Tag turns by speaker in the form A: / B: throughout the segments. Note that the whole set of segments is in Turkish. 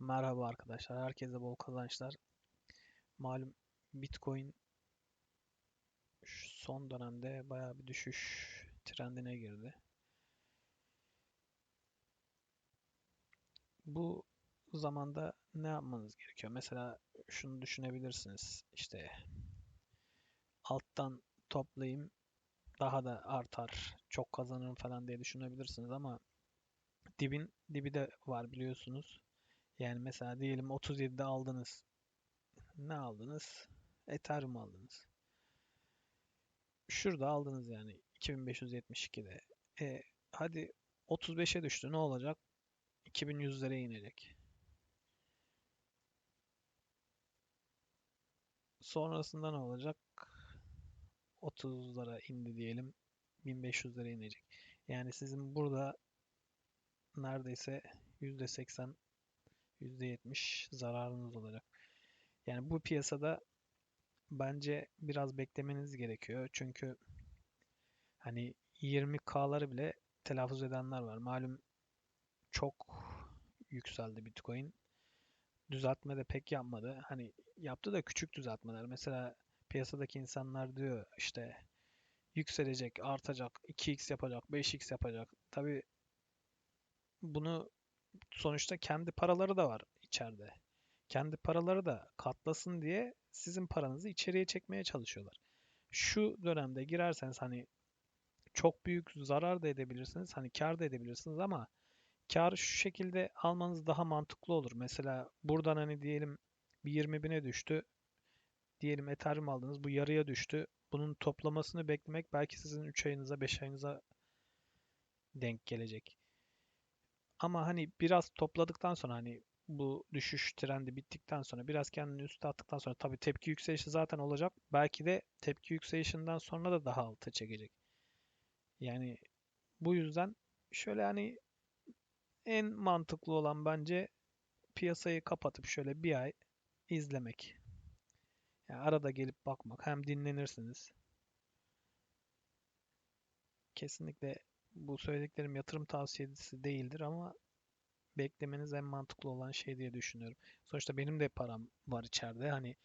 A: Merhaba arkadaşlar, herkese bol kazançlar. Malum Bitcoin son dönemde bayağı bir düşüş trendine girdi. Bu zamanda ne yapmanız gerekiyor? Mesela şunu düşünebilirsiniz. İşte alttan toplayayım daha da artar, çok kazanırım falan diye düşünebilirsiniz ama dibin dibi de var biliyorsunuz. Yani mesela diyelim 37'de aldınız. Ne aldınız? Ethereum aldınız. Şurada aldınız yani 2572'de. E, hadi 35'e düştü ne olacak? 2100'lere inecek. Sonrasında ne olacak? 30'lara indi diyelim. 1500'lere inecek. Yani sizin burada neredeyse %80 %70 zararınız olacak. Yani bu piyasada bence biraz beklemeniz gerekiyor. Çünkü hani 20K'ları bile telaffuz edenler var. Malum çok yükseldi Bitcoin. Düzeltme de pek yapmadı. Hani yaptı da küçük düzeltmeler. Mesela piyasadaki insanlar diyor işte yükselecek, artacak, 2x yapacak, 5x yapacak. Tabii bunu sonuçta kendi paraları da var içeride. Kendi paraları da katlasın diye sizin paranızı içeriye çekmeye çalışıyorlar. Şu dönemde girerseniz hani çok büyük zarar da edebilirsiniz. Hani kar da edebilirsiniz ama kar şu şekilde almanız daha mantıklı olur. Mesela buradan hani diyelim bir 20 bine düştü. Diyelim Ethereum aldınız. Bu yarıya düştü. Bunun toplamasını beklemek belki sizin 3 ayınıza 5 ayınıza denk gelecek. Ama hani biraz topladıktan sonra hani bu düşüş trendi bittikten sonra biraz kendini üste attıktan sonra tabii tepki yükselişi zaten olacak. Belki de tepki yükselişinden sonra da daha alta çekecek. Yani bu yüzden şöyle hani en mantıklı olan bence piyasayı kapatıp şöyle bir ay izlemek. Yani arada gelip bakmak. Hem dinlenirsiniz. Kesinlikle bu söylediklerim yatırım tavsiyesi değildir ama beklemeniz en mantıklı olan şey diye düşünüyorum. Sonuçta benim de param var içeride. Hani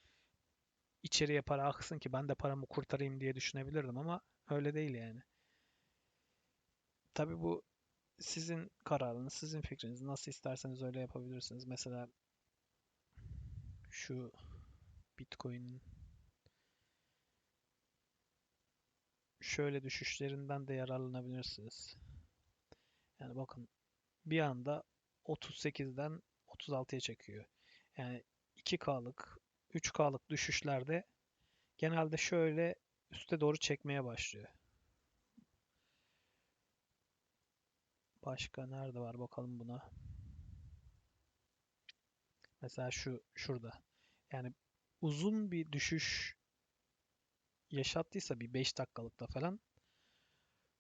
A: içeriye para aksın ki ben de paramı kurtarayım diye düşünebilirdim ama öyle değil yani. Tabii bu sizin kararınız, sizin fikriniz. Nasıl isterseniz öyle yapabilirsiniz. Mesela şu Bitcoin şöyle düşüşlerinden de yararlanabilirsiniz. Yani bakın bir anda 38'den 36'ya çekiyor. Yani 2K'lık, 3K'lık düşüşlerde genelde şöyle üste doğru çekmeye başlıyor. Başka nerede var bakalım buna. Mesela şu şurada. Yani uzun bir düşüş yaşattıysa bir 5 dakikalıkta falan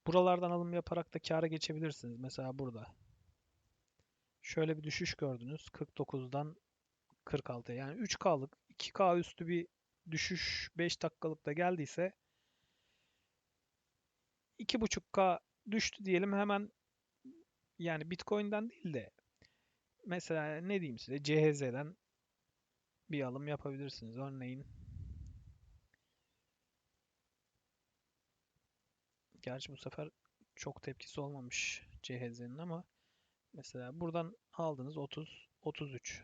A: buralardan alım yaparak da kâra geçebilirsiniz. Mesela burada. Şöyle bir düşüş gördünüz. 49'dan 46'ya. Yani 3K'lık 2K üstü bir düşüş 5 dakikalıkta geldiyse 2.5K düştü diyelim hemen yani Bitcoin'den değil de mesela ne diyeyim size CHZ'den bir alım yapabilirsiniz. Örneğin gerçi bu sefer çok tepkisi olmamış CHZ'nin ama mesela buradan aldınız 30 33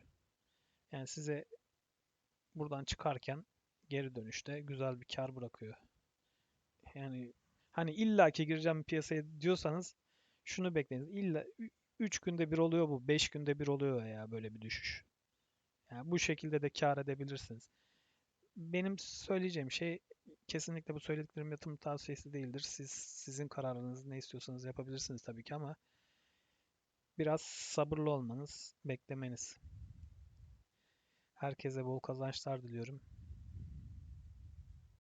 A: yani size buradan çıkarken geri dönüşte güzel bir kar bırakıyor. Yani hani illaki gireceğim piyasaya diyorsanız şunu bekleyiniz. İlla 3 günde bir oluyor bu. 5 günde bir oluyor ya böyle bir düşüş. Yani bu şekilde de kar edebilirsiniz. Benim söyleyeceğim şey kesinlikle bu söylediklerim yatırım tavsiyesi değildir. Siz sizin kararınız ne istiyorsanız yapabilirsiniz tabii ki ama biraz sabırlı olmanız, beklemeniz. Herkese bol kazançlar diliyorum.